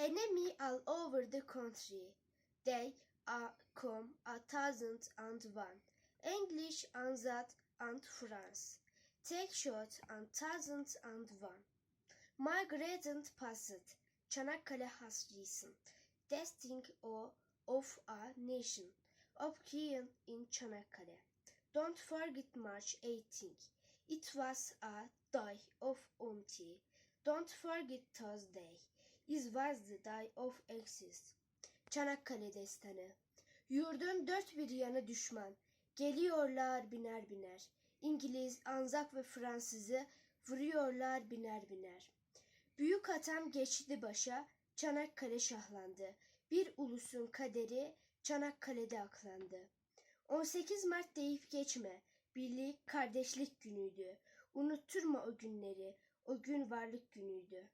Enemy all over the country. They are come a thousand and one. English and that and France. Take shot and thousand and one. Great passed. Çanakkale has risen. Destined o- of a nation. Of Kian in Çanakkale. Don't forget March 18. It was a day of unity. Don't forget Thursday. It was the day of exist. Çanakkale destanı. Yurdun dört bir yanı düşman. Geliyorlar biner biner. İngiliz, Anzak ve Fransızı vuruyorlar biner biner. Büyük atam geçti başa, Çanakkale şahlandı. Bir ulusun kaderi Çanakkale'de aklandı. 18 Mart deyip geçme, birlik, kardeşlik günüydü. Unutturma o günleri, o gün varlık günüydü.